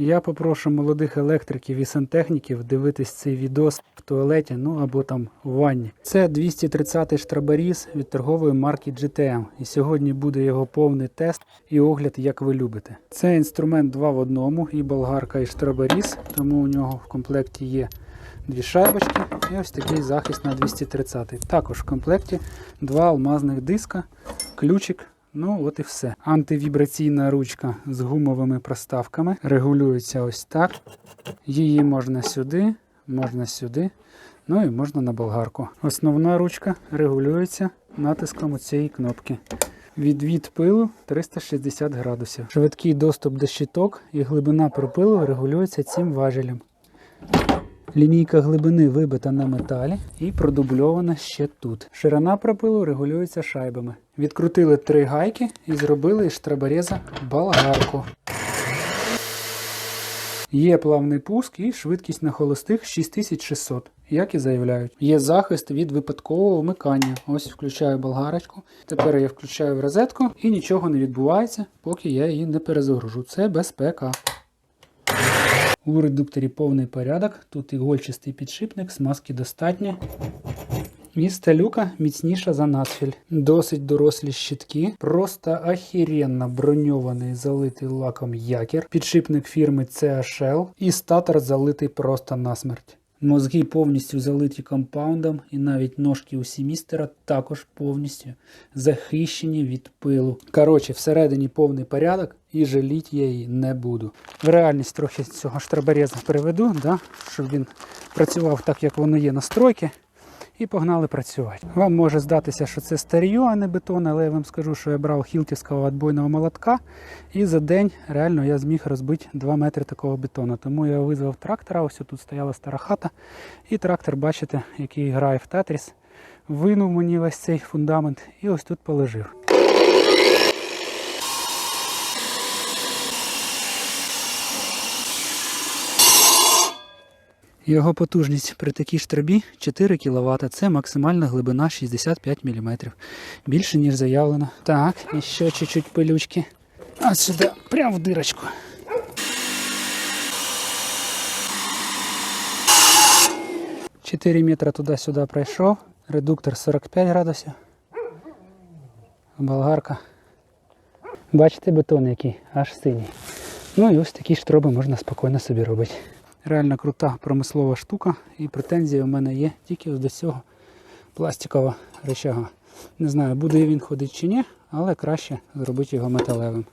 Я попрошу молодих електриків і сантехніків дивитись цей відос в туалеті, ну або там в ванні. Це 230-й штрабаріз від торгової марки GTM. І сьогодні буде його повний тест і огляд, як ви любите. Це інструмент 2 в одному, і болгарка, і штрабаріз, тому у нього в комплекті є дві шайбочки і ось такий захист на 230-й. Також в комплекті два алмазних диска, ключик. Ну, от і все. Антивібраційна ручка з гумовими проставками. Регулюється ось так. Її можна сюди, можна сюди. Ну і можна на болгарку. Основна ручка регулюється натиском цієї кнопки. Відвід пилу 360 градусів. Швидкий доступ до щиток і глибина пропилу регулюється цим важелем. Лінійка глибини вибита на металі і продубльована ще тут. Ширина пропилу регулюється шайбами. Відкрутили три гайки і зробили із штрабореза болгарку. Є плавний пуск і швидкість на холостих 6600, як і заявляють. Є захист від випадкового вмикання. Ось включаю болгарочку. Тепер я включаю в розетку і нічого не відбувається, поки я її не перезагружу. Це безпека. У редукторі повний порядок. Тут ігольчастий підшипник, смазки достатньо. І сталюка міцніша за насфіль. Досить дорослі щитки. Просто ахіренно броньований залитий лаком якір. Підшипник фірми CHL і статор залитий просто насмерть. Мозги повністю залиті компаундом, і навіть ножки у сімістера також повністю захищені від пилу. Коротше, всередині повний порядок і жаліть я її не буду. В реальність трохи цього штрабареза переведу, да, щоб він працював так, як воно є настройки. І погнали працювати. Вам може здатися, що це старіо, а не бетон, але я вам скажу, що я брав хілтівського відбойного молотка, і за день реально я зміг розбити 2 метри такого бетону. Тому я визвав трактора, ось тут стояла стара хата, і трактор, бачите, який грає в Татріс, винув мені весь цей фундамент і ось тут положив. Його потужність при такій штрабі 4 кВт. Це максимальна глибина 65 мм. Більше, ніж заявлено. Так, і ще чуть-чуть пилючки. А сюди, прямо в дирочку. Чотири метри туди-сюди пройшов. Редуктор 45 градусів. Болгарка. Бачите бетон який, аж синій. Ну і ось такі штроби можна спокійно собі робити. Реально крута промислова штука, і претензії у мене є тільки до цього пластикового речага. Не знаю, буде він ходити чи ні, але краще зробити його металевим.